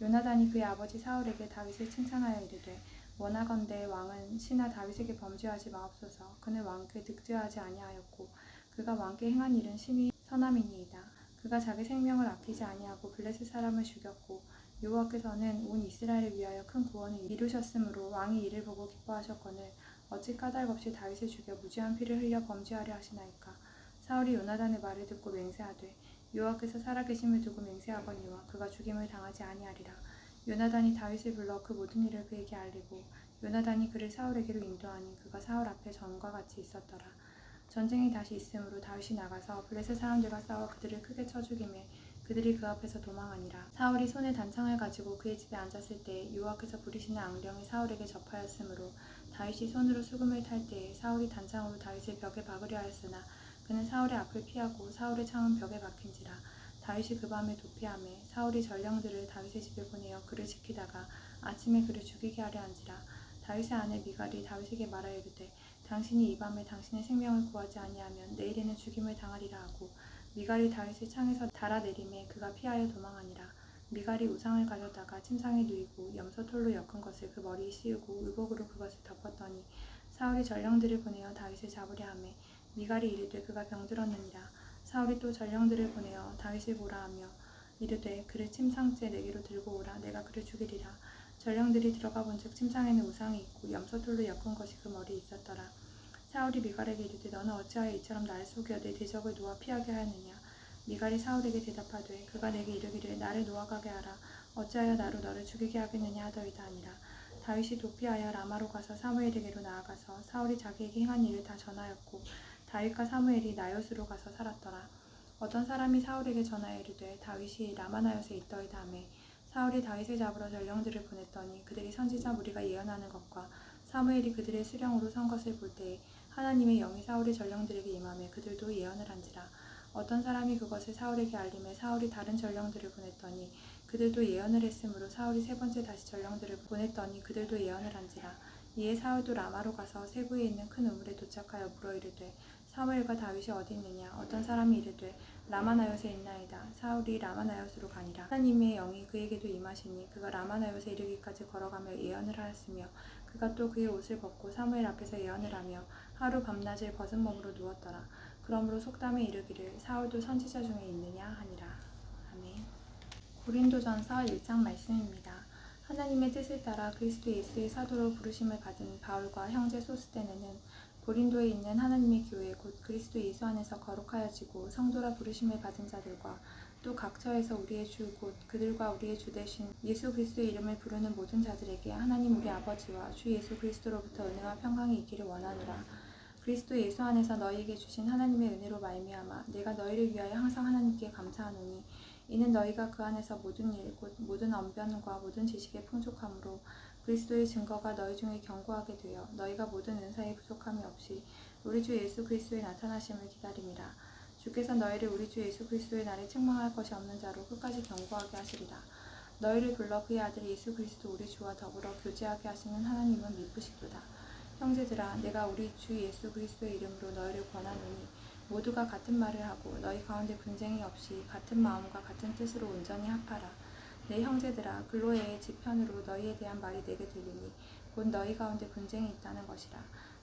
요나단이 그의 아버지 사울에게 다윗을 칭찬하여 이르되 원하건대 왕은 신하 다윗에게 범죄하지 마옵소서. 그는 왕께 득죄하지 아니하였고 그가 왕께 행한 일은 심히 선함이니이다. 그가 자기 생명을 아끼지 아니하고 블레셋 사람을 죽였고 여호와께서는 온 이스라엘을 위하여 큰 구원을 이루셨으므로 왕이 이를 보고 기뻐하셨거늘 어찌 까닭 없이 다윗을 죽여 무지한 피를 흘려 범죄하려 하시나이까? 사울이 요나단의 말을 듣고 맹세하되 여호와께서 살아계심을 두고 맹세하거니와 그가 죽임을 당하지 아니하리라. 요나단이 다윗을 불러 그 모든 일을 그에게 알리고 요나단이 그를 사울에게로 인도하니 그가 사울 앞에 전과 같이 있었더라. 전쟁이 다시 있으므로 다윗이 나가서 블레셋 사람들과 싸워 그들을 크게 쳐 죽임에 그들이 그 앞에서 도망하니라. 사울이 손에 단창을 가지고 그의 집에 앉았을 때 여호와께서 부리시는 앙령이 사울에게 접하였으므로 다윗이 손으로 수금을 탈 때에 사울이 단창으로 다윗을 벽에 박으려 하였으나 그는 사울의 앞을 피하고 사울의 창은 벽에 박힌지라 다윗이 그 밤에 도피함에 사울이 전령들을 다윗의 집에 보내어 그를 지키다가 아침에 그를 죽이게 하려 한지라 다윗의 아내 미갈이 다윗에게 말하여 이르되 당신이 이 밤에 당신의 생명을 구하지 아니하면 내일에는 죽임을 당하리라 하고 미갈이 다윗의 창에서 달아내림에 그가 피하여 도망하니라. 미갈이 우상을 가져다가 침상에 누이고 염소털로 엮은 것을 그 머리에 씌우고 의복으로 그것을 덮었더니 사울이 전령들을 보내어 다윗을 잡으려 하매 미갈이 이르되 그가 병들었느니라. 사울이 또 전령들을 보내어 다윗을 보라 하며 이르되 그를 침상째 내게로 들고 오라. 내가 그를 죽이리라. 전령들이 들어가 본즉 침상에는 우상이 있고 염소털로 엮은 것이 그 머리에 있었더라. 사울이 미갈에게 이르되 너는 어찌하여 이처럼 나를 속여 내 대적을 놓아 피하게 하였느냐? 미갈이 사울에게 대답하되 그가 내게 이르기를 나를 놓아가게 하라. 어찌하여 나로 너를 죽이게 하겠느냐 하더이다 아니라. 다윗이 도피하여 라마로 가서 사무엘에게로 나아가서 사울이 자기에게 행한 일을 다 전하였고 다윗과 사무엘이 나요스로 가서 살았더라. 어떤 사람이 사울에게 전하여 이르되 다윗이 라마나요스에 있더이다 하매 사울이 다윗을 잡으러 전령들을 보냈더니 그들이 선지자 무리가 예언하는 것과 사무엘이 그들의 수령으로 선 것을 볼 때에 하나님의 영이 사울의 전령들에게 임함에 그들도 예언을 한지라 어떤 사람이 그것을 사울에게 알림해 사울이 다른 전령들을 보냈더니 그들도 예언을 했으므로 사울이 세 번째 다시 전령들을 보냈더니 그들도 예언을 한지라 이에 사울도 라마로 가서 세부에 있는 큰 우물에 도착하여 물어 이르되 사무엘과 다윗이 어디 있느냐? 어떤 사람이 이르되 라마나요스에 있나이다. 사울이 라마나요스로 가니라. 하나님의 영이 그에게도 임하시니 그가 라마나요스에 이르기까지 걸어가며 예언을 하였으며 그가 또 그의 옷을 벗고 사무엘 앞에서 예언을 하며 하루 밤낮을 벗은 몸으로 누웠더라. 그러므로 속담에 이르기를 사울도 선지자 중에 있느냐? 하니라. 아멘. 고린도전서 1장 말씀입니다. 하나님의 뜻을 따라 그리스도 예수의 사도로 부르심을 받은 바울과 형제 소스테네는 고린도에 있는 하나님의 교회 곧 그리스도 예수 안에서 거룩하여지고 성도라 부르심을 받은 자들과 또 각처에서 우리의 주 곧 그들과 우리의 주 대신 예수 그리스도의 이름을 부르는 모든 자들에게 하나님 우리 아버지와 주 예수 그리스도로부터 은혜와 평강이 있기를 원하노라. 그리스도 예수 안에서 너희에게 주신 하나님의 은혜로 말미암아 내가 너희를 위하여 항상 하나님께 감사하노니 이는 너희가 그 안에서 모든 일 곧 모든 언변과 모든 지식의 풍족함으로 그리스도의 증거가 너희 중에 견고하게 되어 너희가 모든 은사에 부족함이 없이 우리 주 예수 그리스도의 나타나심을 기다림이라. 주께서 너희를 우리 주 예수 그리스도의 날에 책망할 것이 없는 자로 끝까지 견고하게 하시리라. 너희를 불러 그의 아들 예수 그리스도 우리 주와 더불어 교제하게 하시는 하나님은 미쁘시도다. 형제들아 내가 우리 주 예수 그리스도의 이름으로 너희를 권하노니 모두가 같은 말을 하고 너희 가운데 분쟁이 없이 같은 마음과 같은 뜻으로 온전히 합하라. 내 형제들아 글로에의 지편으로 너희에 대한 말이 내게 들리니 곧 너희 가운데 분쟁이 있다는 것이라.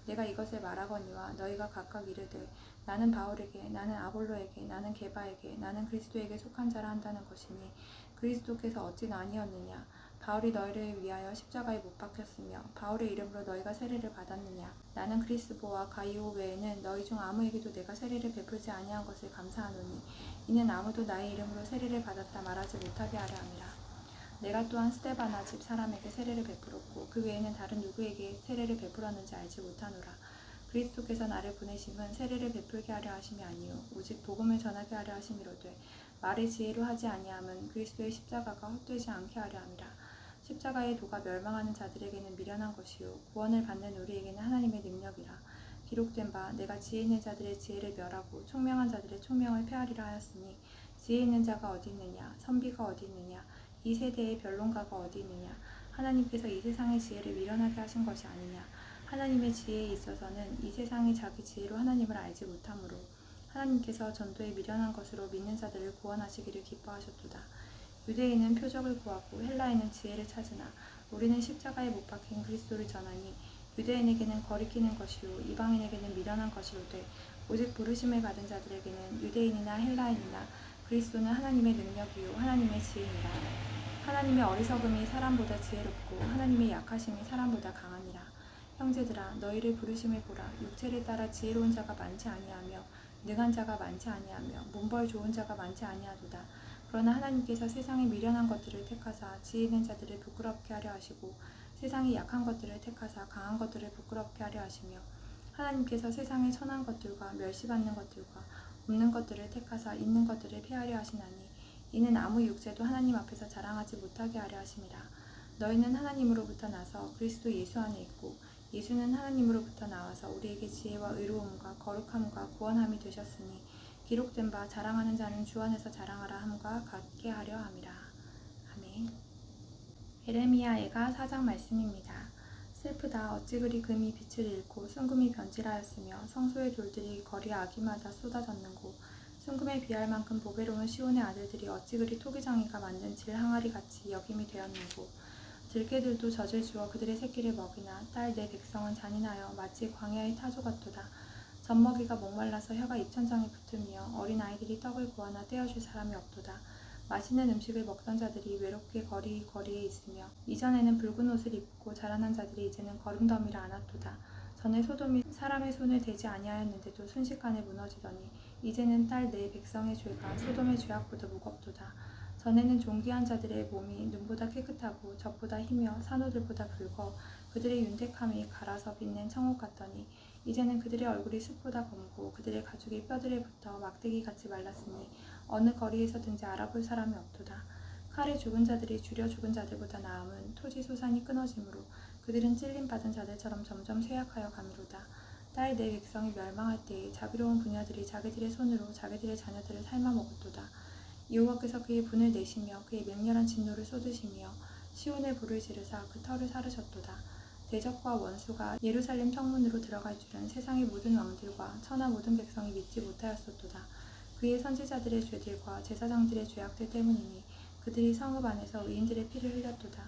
내가 이것을 말하거니와 너희가 각각 이르되 나는 바울에게 나는 아볼로에게 나는 게바에게 나는 그리스도에게 속한 자라 한다는 것이니 그리스도께서 어찌 나뉘었느냐? 바울이 너희를 위하여 십자가에 못 박혔으며 바울의 이름으로 너희가 세례를 받았느냐? 나는 그리스보와 가이오 외에는 너희 중 아무에게도 내가 세례를 베풀지 아니한 것을 감사하노니 이는 아무도 나의 이름으로 세례를 받았다 말하지 못하게 하려 함이라 내가 또한 스테바나 집 사람에게 세례를 베풀었고 그 외에는 다른 누구에게 세례를 베풀었는지 알지 못하노라. 그리스도께서 나를 보내심은 세례를 베풀게 하려 하심이 아니요 오직 복음을 전하게 하려 하심이로되 말의 지혜로 하지 아니함은 그리스도의 십자가가 헛되지 않게 하려 함이라. 십자가의 도가 멸망하는 자들에게는 미련한 것이요 구원을 받는 우리에게는 하나님의 능력이라. 기록된 바 내가 지혜 있는 자들의 지혜를 멸하고 총명한 자들의 총명을 폐하리라 하였으니 지혜 있는 자가 어디 있느냐? 선비가 어디 있느냐 이 세대의 변론가가 어디 있느냐 하나님께서 이 세상의 지혜를 미련하게 하신 것이 아니냐 하나님의 지혜에 있어서는 이 세상이 자기 지혜로 하나님을 알지 못하므로 하나님께서 전도에 미련한 것으로 믿는 자들을 구원하시기를 기뻐하셨도다. 유대인은 표적을 구하고 헬라인은 지혜를 찾으나 우리는 십자가에 못 박힌 그리스도를 전하니 유대인에게는 거리끼는 것이요 이방인에게는 미련한 것이로되 오직 부르심을 받은 자들에게는 유대인이나 헬라인이나 그리스도는 하나님의 능력이요 하나님의 지혜니라. 하나님의 어리석음이 사람보다 지혜롭고 하나님의 약하심이 사람보다 강하니라. 형제들아 너희를 부르심을 보라 육체를 따라 지혜로운 자가 많지 아니하며 능한 자가 많지 아니하며 문벌 좋은 자가 많지 아니하도다. 그러나 하나님께서 세상의 미련한 것들을 택하사 지혜 있는 자들을 부끄럽게 하려 하시고 세상의 약한 것들을 택하사 강한 것들을 부끄럽게 하려 하시며 하나님께서 세상의 천한 것들과 멸시받는 것들과 없는 것들을 택하사 있는 것들을 폐하려 하시나니 이는 아무 육체도 하나님 앞에서 자랑하지 못하게 하려 하심이라. 너희는 하나님으로부터 나서 그리스도 예수 안에 있고 예수는 하나님으로부터 나와서 우리에게 지혜와 의로움과 거룩함과 구원함이 되셨으니 기록된 바 자랑하는 자는 주 안에서 자랑하라 함과 같게 하려 함이라. 아멘. 에레미야애가 사장 말씀입니다. 슬프다 어찌 그리 금이 빛을 잃고 순금이 변질하였으며 성소의 돌들이 거리 아기마다 쏟아졌는고 순금에 비할 만큼 보배로운 시온의 아들들이 어찌 그리 토기장이가 만든 질 항아리 같이 여김이 되었는고 들개들도 젖을 주어 그들의 새끼를 먹이나 딸 내 백성은 잔인하여 마치 광야의 타조 같도다. 젖먹이가 목말라서 혀가 입천장에 붙으며 어린 아이들이 떡을 구하나 떼어줄 사람이 없도다. 맛있는 음식을 먹던 자들이 외롭게 거리 거리에 있으며 이전에는 붉은 옷을 입고 자라난 자들이 이제는 거름더미를 안았도다. 전에 소돔이 사람의 손을 대지 아니하였는데도 순식간에 무너지더니 이제는 딸 내 백성의 죄가 소돔의 죄악보다 무겁도다. 전에는 존귀한 자들의 몸이 눈보다 깨끗하고 젖보다 희며 산호들보다 붉어 그들의 윤택함이 갈아서 빛낸 청옥 같더니 이제는 그들의 얼굴이 숲보다 검고 그들의 가죽이 뼈들에 붙어 막대기 같이 말랐으니 어느 거리에서 든지 알아볼 사람이 없도다. 칼에 죽은 자들이 줄여 죽은 자들보다 나음은 토지 소산이 끊어지므로 그들은 찔림 받은 자들처럼 점점 쇠약하여 가미로다. 딸 내 백성이 멸망할 때에 자비로운 부녀들이 자기들의 손으로 자기들의 자녀들을 삶아 먹었도다. 여호와께서 그의 분을 내시며 그의 맹렬한 진노를 쏟으시며 시온의 불을 지르사 그 터를 사르셨도다. 대적과 원수가 예루살렘 성문으로 들어갈 줄은 세상의 모든 왕들과 천하 모든 백성이 믿지 못하였었도다. 그의 선지자들의 죄들과 제사장들의 죄악들 때문이니 그들이 성읍 안에서 의인들의 피를 흘렸도다.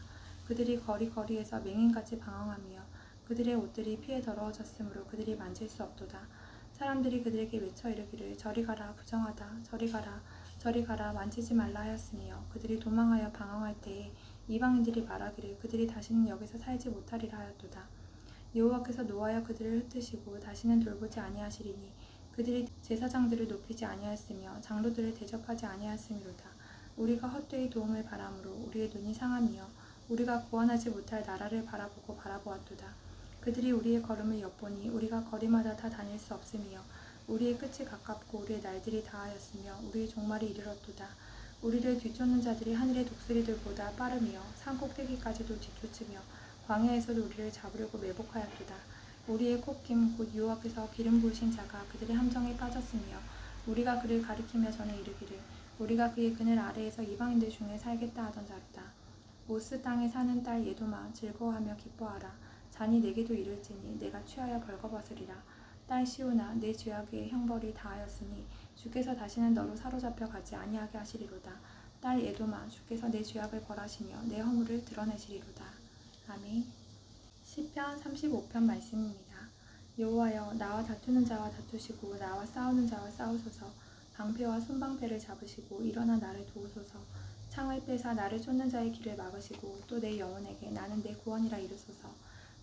그들이 거리거리에서 맹인같이 방황하며 그들의 옷들이 피에 더러워졌으므로 그들이 만질 수 없도다. 사람들이 그들에게 외쳐 이르기를 저리 가라 부정하다 저리 가라 저리 가라 만지지 말라 하였으며 그들이 도망하여 방황할 때에 이방인들이 말하기를 그들이 다시는 여기서 살지 못하리라 하였도다. 여호와께서 노하여 그들을 흩으시고 다시는 돌보지 아니하시리니 그들이 제사장들을 높이지 아니하였으며 장로들을 대접하지 아니하였음이로다. 우리가 헛되이 도움을 바람으로 우리의 눈이 상하며 우리가 구원하지 못할 나라를 바라보고 바라보았도다. 그들이 우리의 걸음을 엿보니 우리가 거리마다 다 다닐 수 없으며 우리의 끝이 가깝고 우리의 날들이 다하였으며 우리의 종말이 이르렀도다. 우리를 뒤쫓는 자들이 하늘의 독수리들보다 빠르며 산 꼭대기까지도 뒤쫓으며 광야에서도 우리를 잡으려고 매복하였도다. 우리의 콧김 곧 여호와께서 기름 부으신 자가 그들의 함정에 빠졌으며 우리가 그를 가리키며 전에 이르기를 우리가 그의 그늘 아래에서 이방인들 중에 살겠다 하던 자로다. 모스 땅에 사는 딸 예도마 즐거워하며 기뻐하라. 잔이 내게도 이를지니 내가 취하여 벌거벗으리라. 딸 시오나 내 죄악의 형벌이 다하였으니 주께서 다시는 너로 사로잡혀 가지 아니하게 하시리로다. 딸 예도마 주께서 내 죄악을 벌하시며 내 허물을 드러내시리로다. 아멘. 시편 35편 말씀입니다. 여호와여 나와 다투는 자와 다투시고 나와 싸우는 자와 싸우소서 방패와 손방패를 잡으시고 일어나 나를 도우소서 창을 빼사 나를 쫓는 자의 길을 막으시고 또 내 영혼에게 나는 내 구원이라 이르소서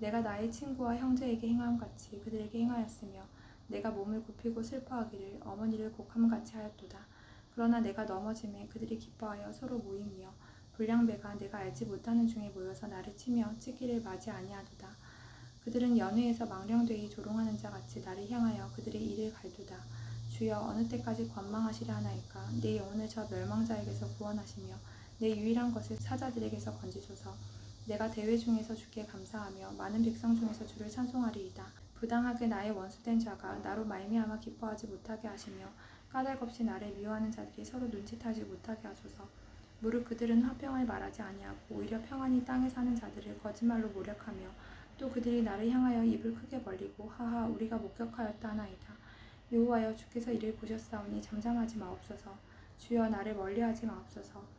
내가 나의 친구와 형제에게 행함 같이 그들에게 행하였으며 내가 몸을 굽히고 슬퍼하기를 어머니를 곡함같이 하였도다. 그러나 내가 넘어짐에 그들이 기뻐하여 서로 모이며 불량배가 내가 알지 못하는 중에 모여서 나를 치며 찢기를 맞이 아니하도다. 그들은 연회에서 망령되이 조롱하는 자 같이 나를 향하여 그들의 일을 갈도다. 주여 어느 때까지 관망하시려 하나이까? 내 영혼을 저 멸망자에게서 구원하시며 내 유일한 것을 사자들에게서 건지소서 내가 대회 중에서 주께 감사하며 많은 백성 중에서 주를 찬송하리이다. 부당하게 나의 원수된 자가 나로 말미암아 기뻐하지 못하게 하시며 까닭 없이 나를 미워하는 자들이 서로 눈짓하지 못하게 하소서. 무릇 그들은 화평을 말하지 아니하고 오히려 평안히 땅에 사는 자들을 거짓말로 모략하며 또 그들이 나를 향하여 입을 크게 벌리고 하하 우리가 목격하였다 하나이다. 여호와여 주께서 이를 보셨사오니 잠잠하지 마옵소서. 주여 나를 멀리하지 마옵소서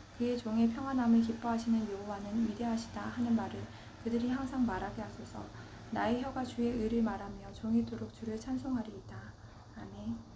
그의 종의 평안함을 기뻐하시는 여호와는 위대하시다 하는 말을 그들이 항상 말하게 하소서. 나의 혀가 주의 의를 말하며 종일토록 주를 찬송하리이다. 아멘